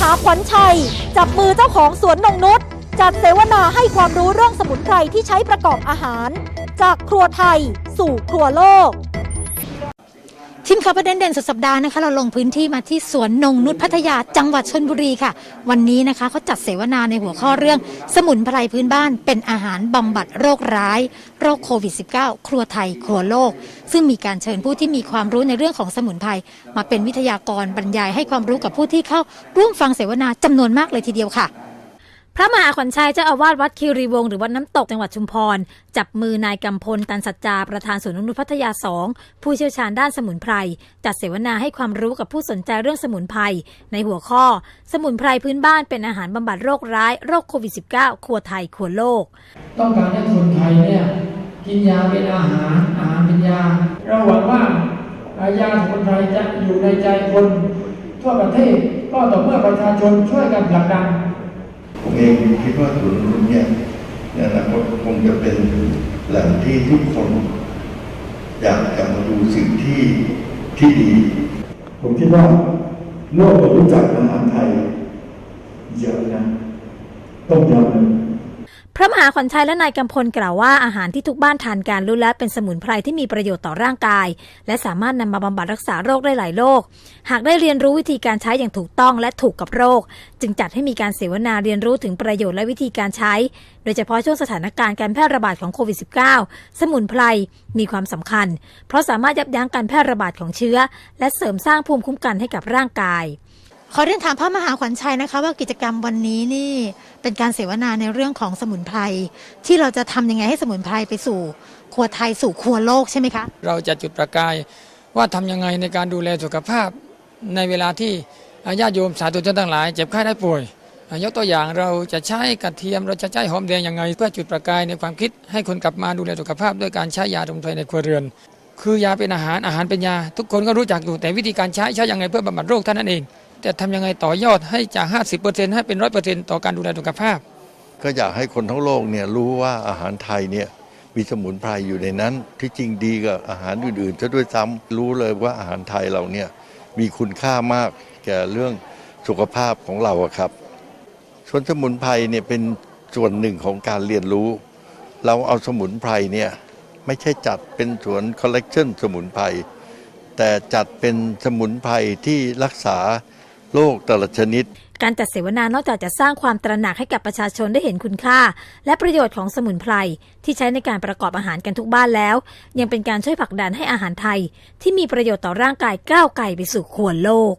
หาขวัญชัย จับมือเจ้าของสวนนงนุษจัดเสวนาให้ความรู้เรื่องสมุนไพรที่ใช้ประกอบอาหาร จากครัวไทยสู่ครัวโลก ทีมข่าวประเด็นเด่นสุดสัปดาห์นะคะเราลงพื้นที่มาที่สวนนงนุชพัทยาจังหวัดชนบุรีค่ะ วันนี้นะคะเขาจัดเสวนาในหัวข้อเรื่อง สมุนไพรพื้นบ้านเป็นอาหารบำบัดโรคร้าย โรคโควิด -19 ครัวไทย ครัวโลก ซึ่งมีการเชิญผู้ที่มีความรู้ในเรื่องของสมุนไพรมาเป็นวิทยากรบรรยายให้ความรู้กับผู้ที่เข้าร่วมฟังเสวนาจำนวนมากเลยทีเดียวค่ะ พระมหาขวัญชัยเจ้าอาวาสวัดคีรีวงศ์หรือวัดน้ำตกจังหวัดชุมพร จับมือนายกำพลตันสัจจาประธานสวนนกนุพัทยาสองผู้เชี่ยวชาญด้านสมุนไพร จัดเสวนาให้ความรู้กับผู้สนใจเรื่องสมุนไพร ในหัวข้อ สมุนไพรพื้นบ้านเป็นอาหารบำบัดโรคร้ายโรคโควิด -19 ครัวไทยครัวโลก ต้องการให้คนไทยเนี่ยกินยาเป็นอาหารอาหารเป็นยาเราหวังว่ายาสมุนไพรจะอยู่ในใจคนทั่วประเทศก็ต่อเมื่อประชาชนช่วยกันผลักดัน ผมเองคิดว่าสวนย์นุเนี่ยในอนาคตคงจะเป็นแหล่งที่ทุกคน อยากจะมาดูสิ่งที่ที่ดี ผมคิดว่าโลกรู้จักอาหารไทยเยอะนะต้องยำ พระมหาขวัญชัยและนายกำพลกล่าวว่าอาหารที่ทุกบ้านทานกันรู้แล้วเป็นสมุนไพรที่มีประโยชน์ต่อร่างกาย และสามารถนำมาบำบัดรักษาโรคได้หลายโรค หากได้เรียนรู้วิธีการใช้อย่างถูกต้องและถูกกับโรค จึงจัดให้มีการเสวนาเรียนรู้ถึงประโยชน์และวิธีการใช้ โดยเฉพาะช่วงสถานการณ์การแพร่ระบาดของโควิด -19 สมุนไพรมีความสำคัญ เพราะสามารถยับยั้งการแพร่ระบาดของเชื้อ และเสริมสร้างภูมิคุ้มกันให้กับร่างกาย ขอเรียนถามพระมหาขวัญชัยนะคะ ว่ากิจกรรมวันนี้นี่เป็นการเสวนาในเรื่องของสมุนไพรที่เราจะทำยังไงให้สมุนไพรไปสู่ ครัวไทยสู่ครัวโลกใช่ไหมคะ เราจะจุดประกายว่าทำยังไงในการดูแลสุขภาพ ในเวลาที่ญาติโยมสาธุชนทั้งหลายเจ็บไข้ได้ป่วยอะยกตัวอย่างเราจะใช้กระเทียมเราจะใช้หอมแดงยังไง เพื่อจุดประกายในความคิดให้คนกลับมาดูแลสุขภาพด้วยการใช้ยาสมุนไพรในครัวเรือน คือยาเป็นอาหารอาหารเป็นยา ทุกคนก็รู้จักอยู่แต่วิธีการใช้ใช้ยังไงเพื่อบำบัดโรคเท่านั้นเอง แต่ทำยังไงต่อยอดให้จาก 50%ให้เป็น 100%ต่อการดูแลสุขภาพ ก็อยากให้คนทั้งโลกเนี่ยรู้ว่าอาหารไทยเนี่ยมีสมุนไพรอยู่ในนั้น ที่จริงดีกับอาหารอื่นๆซะด้วยซ้ำรู้เลยว่าอาหารไทยเราเนี่ยมีคุณค่ามากแก่เรื่องสุขภาพของเราครับสวนสมุนไพรเนี่ยเป็นส่วนหนึ่งของการเรียนรู้ เราเอาสมุนไพรเนี่ยไม่ใช่จัดเป็นสวนคอลเลกชันสมุนไพรแต่จัดเป็นสมุนไพรที่รักษา โรคแต่ละชนิด การจัดเสวนานอกจากจะสร้างความตระหนักให้กับประชาชนได้เห็นคุณค่า และประโยชน์ของสมุนไพรที่ใช้ในการประกอบอาหารกันทุกบ้านแล้ว ยังเป็นการช่วยผลักดันให้อาหารไทย ที่มีประโยชน์ต่อร่างกายก้าวไกลไปสู่ขั้วโลก